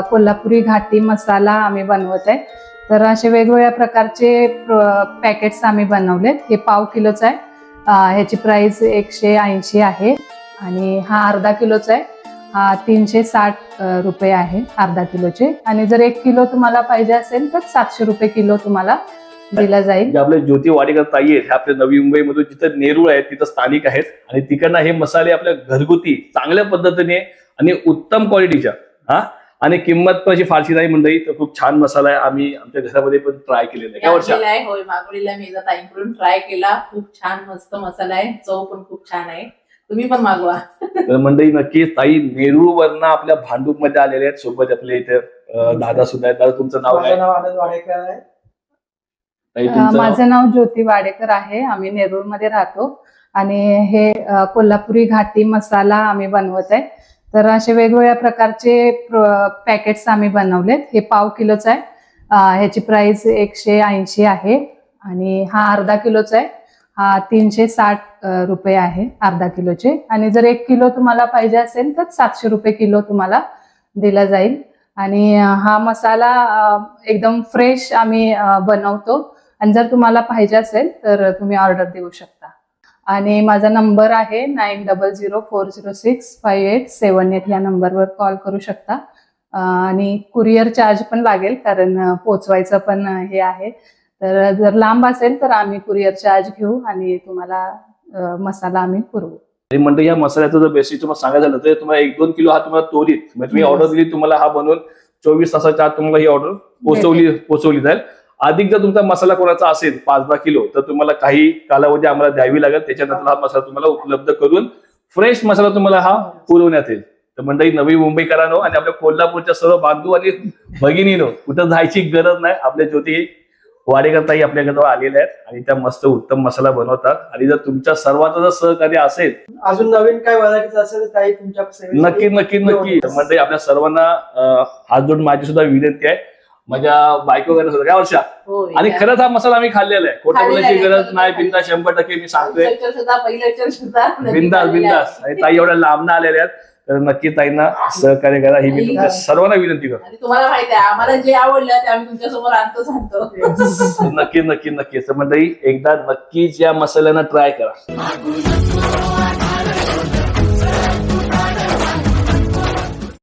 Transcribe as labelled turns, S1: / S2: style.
S1: कोल्हापुरी घाटी मसाला आम्ही बनवत आहे तर असे वेगवेगळ्या प्रकारचे पॅकेट्स आम्ही बनवलेत. हे पाव किलोचं आहे. ह्याची प्राइस एकशे ऐंशी आहे. आणि हा अर्धा किलोचा आहे. हा तीनशे साठ रुपये आहे अर्धा किलोचे. आणि जर एक किलो तुम्हाला पाहिजे असेल तर सातशे रुपये किलो तुम्हाला दिला जाईल.
S2: आपले ज्योती वाडेकर ताई आहेत आपल्या नवी मुंबईमधून जिथं नेरूळ आहेत तिथं स्थानिक आहेत. आणि तिकडनं हे मसाले आपल्या घरगुती चांगल्या पद्धतीने आणि उत्तम क्वालिटीच्या हा? आणि किंमत पण अशी फारशी नाही मंडळी. तर खूप छान मसाला आहे. आम्ही आमच्या घरामध्ये पण ट्राय केलेला आहे.
S3: होय मागवलेला मी ताईंकडून ट्राय केला. खूप छान मस्त मसाला आहे. चव पण खूप छान आहे. तुम्ही पण मागवा.
S2: तर मंडळी नक्की ताई नेरूळ वरनं आपल्या भांडूपमध्ये आलेले आहेत. सोबत आपले इथे दादा सुद्धा आहेत. दादा तुमचं नाव काय?
S4: नाव आनंद वाडेकर आहे?
S1: माझं नाव ज्योती वाडेकर आहे. आम्ही नेरूळमध्ये राहतो. आणि हे कोल्हापुरी घाटी मसाला आम्ही बनवत आहे. तर असे वेगवेगळ्या प्रकारचे पॅकेट्स आम्ही बनवलेत. हे पाव किलोचं आहे. ह्याची प्राइस एकशे ऐंशी आहे आणि हा अर्धा किलोचा आहे. हा तीनशे साठ रुपये आहे अर्धा किलोचे. आणि जर एक किलो तुम्हाला पाहिजे असेल तर सातशे रुपये किलो तुम्हाला दिला जाईल. आणि हा मसाला एकदम फ्रेश आम्ही बनवतो. आणि जर तुम्हाला पाहिजे असेल तर तुम्ही ऑर्डर देऊ शकता. आणि माझा नंबर आहे nine double zero four zero six five eight seven eight या नंबरवर कॉल करू शकता. आणि कुरिअर चार्ज पण लागेल कारण पोचवायचं पण हे आहे. तर जर लांब असेल तर आम्ही कुरिअर चार्ज घेऊ आणि तुम्हाला मसाला आम्ही पुरवू.
S2: आणि म्हणजे या मसाल्याचं जर बेसिक तुम्हाला सांगायचं झालं तर तुम्हाला एक दोन किलो हा तुम्हाला त्वरित म्हणजे तुम्ही. ऑर्डर दिली तुम्हाला हा बनवून चोवीस तासाच्या आत तुम्हाला ही ऑर्डर पोहोचवली पोहोचवली जाईल. अधिक जर तुमचा मसाला कोणाचा असेल पाच दहा किलो तर तुम्हाला काही कालावधी आम्हाला द्यावी लागेल. त्याच्यानंतर हा मसाला तुम्हाला उपलब्ध करून फ्रेश मसाला तुम्हाला हा पुरवण्यात येईल. तर मंडळी नवी मुंबईकरांनो आणि आपल्या कोल्हापूरच्या सर्व बांधू आणि भगिनीनो कुठं जायची गरज नाही. आपल्या ज्योती वाडेकर ताई आपल्या घरावर आलेल्या आहेत आणि त्या मस्त उत्तम मसाला बनवतात. आणि जर तुमच्या सर्वांचं जर सहकार्य असेल
S4: अजून नवीन काय व्हरायटीज असेल ताई तुमच्या
S2: नक्की नक्की नक्की. म्हणजे आपल्या सर्वांना हात जोडून माझी सुद्धा विनंती आहे. माझ्या बायको करत होत्या काय वर्षा.
S3: होय
S2: आणि खरंच हा मसाला आम्ही खाल्लेला आहे. खोटं बोलायची गरज नाही. बिंदा शंभर टक्के मी सांगतोय. बिंदास बिंदास. आणि ताई एवढ्या लांब आलेल्या आहेत तर नक्की ताईंना सहकार्य करा. ही मी तुमच्या सर्वांना विनंती करतो.
S3: आणि तुम्हाला माहिती आहे आम्हाला जे आवडलं ते आम्ही तुमच्यासमोर आणतो सांगतो.
S2: नक्की नक्की नक्की. तर मंडळी एकदा नक्कीच या मसाल्यांना ट्राय करा.